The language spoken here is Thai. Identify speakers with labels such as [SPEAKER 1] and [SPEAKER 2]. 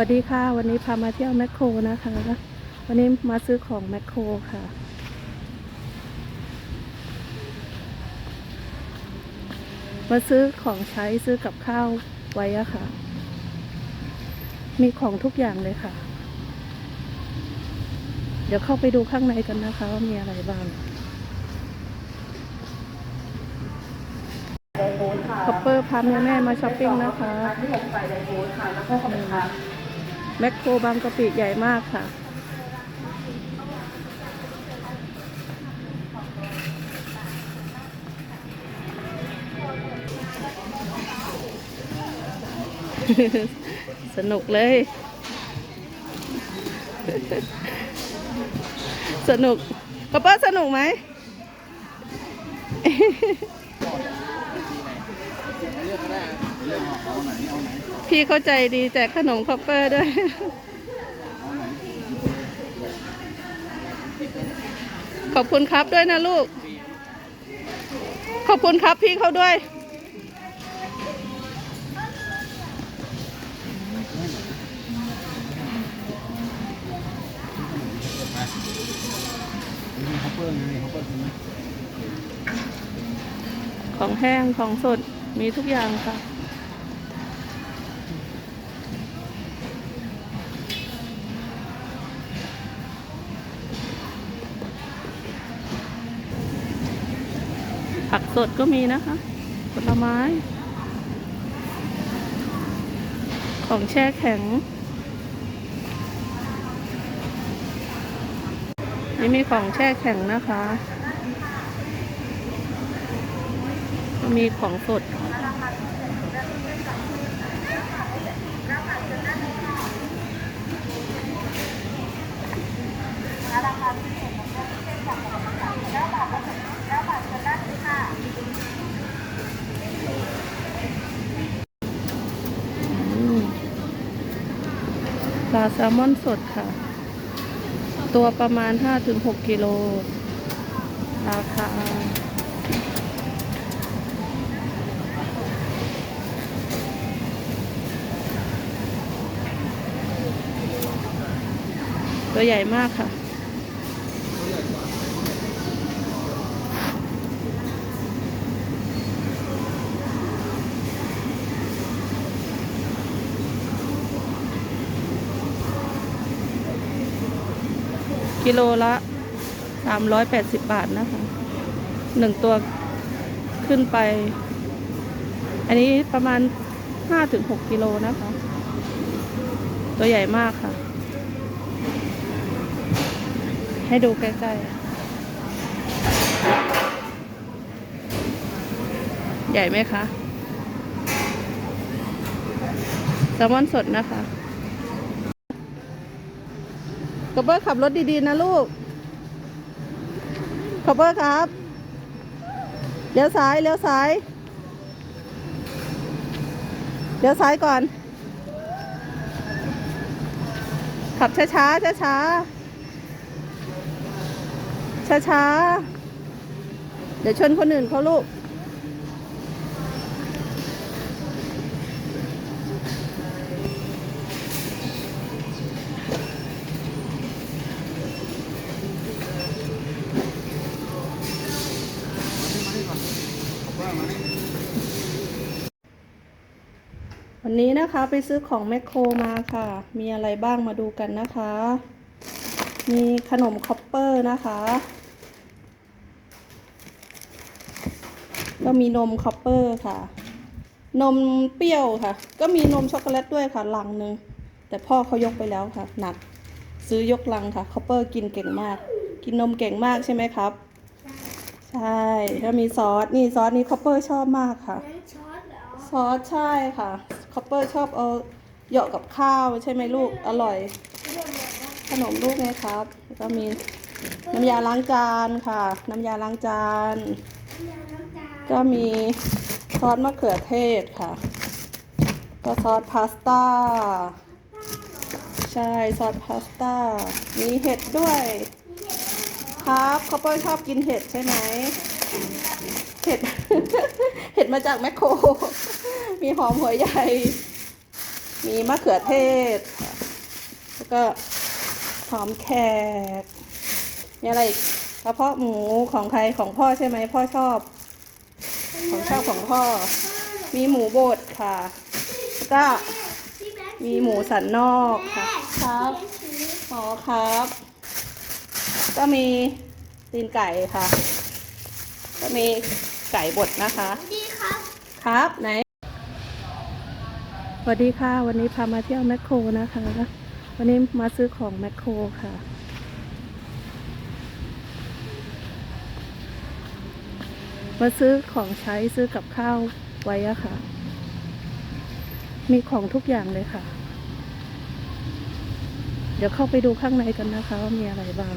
[SPEAKER 1] วัสดีค่ะ วันนี้พามาเที่ยวแมคโครนะคะ วันนี้มาซื้อของแมคโครค่ะ มาซื้อของใช้ซื้อกับข้าวไว้อะค่ะ มีของทุกอย่างเลยค่ะ เดี๋ยวเข้าไปดูข้างในกันนะคะว่ามีอะไรบ้าง
[SPEAKER 2] ค่ะ
[SPEAKER 1] คอปเปอร์พาแม่แม่มาช้อปปิ้งนะคะ
[SPEAKER 2] แล้วก็ขนมค
[SPEAKER 1] โครบางกะปิใหญ่มากค่ะ สนุกเลย สนุกป๊าป้าสนุกไหม พี่เข้าใจดีแจกขนมคอปเปอร์ด้วยขอบคุณครับด้วยนะลูก ขอบคุณครับพี่เขาด้วย ของแห้งของสดมีทุกอย่างค่ะ ผักสดก็มีนะคะ ผลไม้ ของแช่แข็ง นี่มีของแช่แข็งนะคะ มีของสดาแซลมอนสดค่ะ ตัวประมาณ 5-6 กิโล ราคาตัวใหญ่มากค่ะ กิโลละ 380 บาทนะคะหนึ่งตัวขึ้นไป อันนี้ประมาณ 5-6กิโลนะคะ ตัวใหญ่มากค่ะ ให้ดูใกล้ๆ ใหญ่ไหมคะแซลมอนสดนะคะ กระเบอร์ขับรถดีๆนะลูกกระเบอร์ครับเลี้ยวซ้ายเลี้ยวซ้ายเลี้ยวซ้ายก่อน ขับช้าๆช้าๆช้าๆเดี๋ยวชนคนอื่นเขาลูก วันนี้นะคะไปซื้อของแมคโครมาค่ะ มีอะไรบ้างมาดูกันนะคะ มีขนมคอปเปอร์นะคะ ก็มีนมคอปเปอร์ค่ะ นมเปรี้ยวค่ะ ก็มีนมช็อกโกแลตด้วยค่ะลังหนึ่งแต่พ่อเขายกไปแล้วค่ะ หนัก ซื้อยกลังค่ะคอปเปอร์กินเก่งมาก กินนมเก่งมากใช่ไหมครับ ใช่แล้วมีซอส นี่ซอสนี้คอปเปอร์ชอบมากค่ะ ซอสใช่ค่ะ คอปเปอร์ชอบเอาเหยาะกับข้าวใช่ไหมลูก อร่อย ขนมลูกไงครับแล้วก็มีน้ำยาล้างจานค่ะ น้ำยาล้างจาน ก็มีซอสมะเขือเทศค่ะ ก็ซอสพาสต้า ใช่ซอสพาสต้า มีเห็ดด้วย ครับคอปเปอร์ชอบกินเห็ดใช่ไหมเห็ด เห็ดมาจากแมคโคร มีหอมหัวใหญ่ มีมะเขือเทศค่ะแล้วก็หอมแขก มีอะไรอีกกระเพาะหมูของใครของพ่อใช่ไหมพ่อชอบ ของชอบของพ่อ มีหมูบดค่ะ แล้วก็มีหมูสันนอกค่ะ ครับอ๋อครับ ก็มีตีนไก่ค่ะ ก็มีไก่บดนะคะ
[SPEAKER 3] ดีครับ
[SPEAKER 1] ครับไหนส วัสดีค่ะ วันนี้พามาเที่ยวแมคโครนะคะ วันนี้มาซื้อของแมคโครค่ะ มาซื้อของใช้ซื้อกับข้าวไว้อะค่ะ มีของทุกอย่างเลยค่ะ เดี๋ยวเข้าไปดูข้างในกันนะคะว่ามีอะไรบ้าง